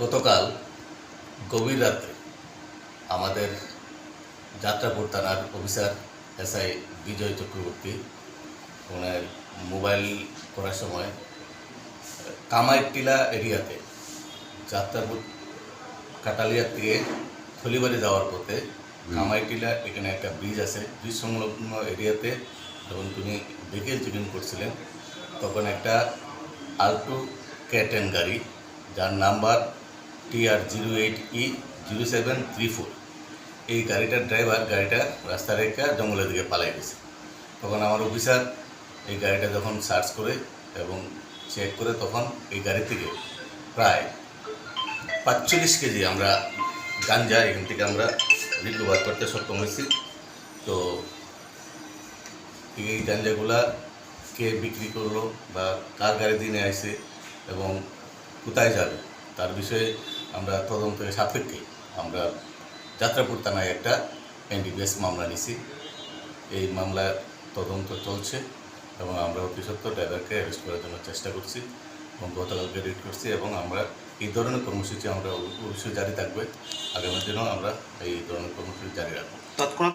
গতকাল গভীর রাত্রে আমাদের যাত্রাপুর থানার officer S I Bijoy Chakraborty owner mobile করার সময় কামাইটিলা এরিয়াতে যাত্রাপুর কাটালিয়া থেকে খলিবাড়ি যাওয়ার পথে কামাইটিলা এখানে একটা ব্রিজ আছে। ব্রিজ সংলগ্ন এরিয়াতে যখন তিনি বিকেল চেকিং করছিলেন তখন একটা আলটু ক্যাটেন গাড়ি যার number TR zero eight E zero seven three four এই গাড়িটার ড্রাইভার গাড়িটা রাস্তা রেখা জঙ্গলের দিকে পালাই গেছে। তখন আমার অফিসার এই গাড়িটা যখন সার্চ করে এবং চেক করে তখন এই গাড়ি থেকে প্রায় পাঁচচল্লিশ কেজি আমরা গাঞ্জা এখান থেকে আমরা রিকভার করতে সক্ষম হয়েছি। তো এই গাঞ্জাগুলা কে বিক্রি করল বা কার গাড়ি দিনে আসে এবং কোথায় যাবে, তার বিষয়ে আমরা তদন্তের সাপেক্ষে আমরা যাত্রাপুর থানায় একটা এনডিপিএস মামলা নিছি। এই মামলার তদন্ত চলছে এবং আমরা অতি সত্য ড্রাইভারকে অ্যারেস্ট করার জন্য চেষ্টা করছি এবং গতকালকে রিড করছি এবং আমরা এই ধরনের কর্মসূচি আমরা অবশ্যই জারি থাকবে। আগামী দিনেও আমরা এই ধরনের কর্মসূচি জারি রাখব। তৎক্ষণাৎ